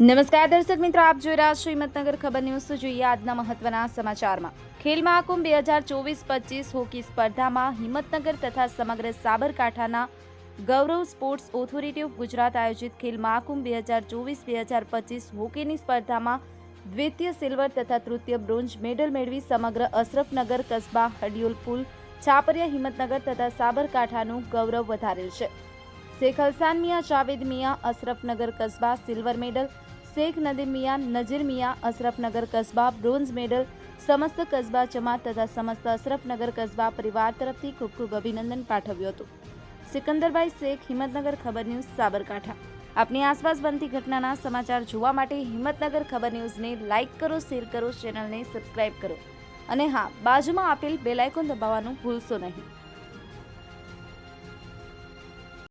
નમસ્કાર દર્શક મિત્રો, આપ જોઈ રહ્યા છો હિંમતનગર ખબર ન્યૂઝ. જોઈએ આજના મહત્વના સમાચારમાં. ખેલ મહાકુંભ બે હજાર ચોવીસ પચીસ હોકી સ્પર્ધામાં હિંમતનગર તથા સમગ્ર સાબરકાંઠાના ગૌરવ સ્પોર્ટ્સ ઓથોરિટી ઓફ ગુજરાત આયોજિત ખેલ મહાકુંભ બે હજાર ચોવીસ, બે હજાર પચીસ હોકીની સ્પર્ધામાં દ્વિતીય સિલ્વર તથા તૃતીય બ્રોન્ઝ મેડલ મેળવી સમગ્ર અશરફનગર, કસ્બા, હડિયોલ પુલ, છાપરિયા હિંમતનગર તથા સાબરકાંઠાનું ગૌરવ વધારેલ છે. શેખ હલસાન મિયા જાવેદ મિયા અશરફનગર કસ્બા, સિલ્વર મેડલ, શેખ નદીમ મિયા, નજીર મિયા અશરફનગર કસ્બા, બ્રોન્ઝ મેડલ, સમસ્ત કસ્બા જમાત તથા સમસ્ત અશરફનગર કસ્બા પરિવાર તરફથી ખૂબ ખૂબ અભિનંદન પાઠવ્યું હતું. સિકંદરભાઈ શેખ, હિંમતનગર ખબર ન્યૂઝ, સાબરકાંઠા. આપની આસપાસ બનતી ઘટનાના સમાચાર જોવા માટે હિંમતનગર ખબર ન્યૂઝને લાઇક કરો, શેર કરો, ચેનલને સબસ્ક્રાઇબ કરો. અને હા, બાજુમાં આપેલ બેલાઇકોન દબાવવાનું ભૂલશો નહીં.